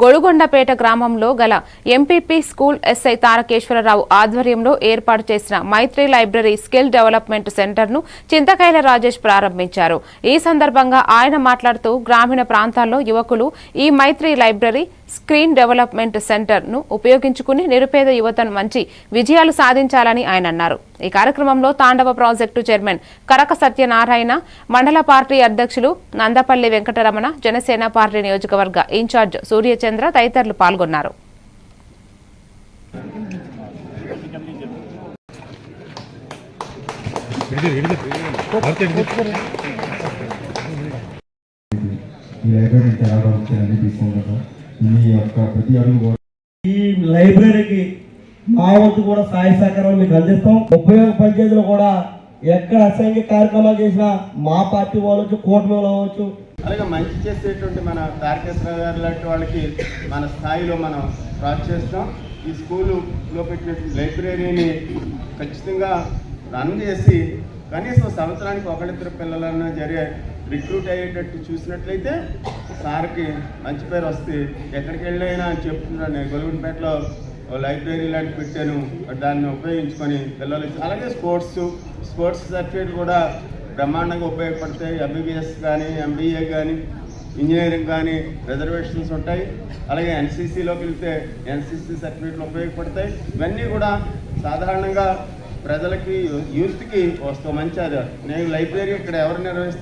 గొడుగొండపేట గ్రామంలో గల MPP school SI Tarakeswararao ఆధ్వర్యంలో ఏర్పాటు చేసిన మైత్రి లైబ్రరీ స్కిల్ డెవలప్మెంట్ సెంటర్ను చింతకాయల రాజేష్ ప్రారంభించారు. ఈ సందర్భంగా ఆయన మాట్లాడుతూ గ్రామీణ ప్రాంతాల్లో యువకులు ఈ మైత్రి లైబ్రరీ స్క్రీన్ డెవలప్మెంట్ సెంటర్ను ఉపయోగించుకుని నిరుపేద యువతను మంచి విజయాలు సాధించాలని ఆయన అన్నారు. ఈ కార్యక్రమంలో తాండవ ప్రాజెక్టు చైర్మన్ కరక సత్యనారాయణ మండల పార్టీ అధ్యక్షులు నందపల్లి వెంకటరమణ జనసేన పార్టీ నియోజకవర్గ ఇన్ఛార్జ్ సూర్యచంద్ర తదితరులు పాల్గొన్నారు. ఈ లైబ్రరీకి మా వంతు కూడా సహాయ సహకారాలు మీకు అందిస్తాం. ఉపయోగ పంచాయతీలో కూడా ఎక్కడ అసంఖ్య కార్యక్రమాలు చేసినా మా పార్టీ వాళ్ళు వచ్చి కూటమిలో అవ్వచ్చు. అలాగే మంచి చేసేటువంటి మన తారకేశ్వర గారు లాంటి వాళ్ళకి మన స్థాయిలో మనం ప్రోత్సహిస్తాం ఈ స్కూలులో పెట్టినటువంటి లైబ్రరీని ఖచ్చితంగా రన్ చేసి కనీసం సంవత్సరానికి ఒకళ్ళిద్దరు పిల్లలన్నా జరిగే రిక్రూట్ అయ్యేటట్టు చూసినట్లయితే సార్కి మంచి పేరు వస్తే ఎక్కడికి వెళ్ళైనా అని చెప్తున్నాను నేను లైబ్రరీ లాంటి పెట్టాను. దాన్ని ఉపయోగించుకొని పిల్లలు అలాగే స్పోర్ట్స్ స్పోర్ట్స్ సర్టిఫికేట్ కూడా బ్రహ్మాండంగా ఉపయోగపడతాయి. ఎంబీబీఎస్ కానీ ఎంబీఏ కానీ ఇంజనీరింగ్ కానీ రిజర్వేషన్స్ ఉంటాయి. అలాగే ఎన్సీసీలోకి వెళ్తే ఎన్సీసీ సర్టిఫికేట్లు ఉపయోగపడతాయి. ఇవన్నీ కూడా సాధారణంగా ప్రజలకి యూత్కి వస్తూ మంచి అది. నేను లైబ్రరీ ఇక్కడ ఎవరు నిర్వహిస్తారు?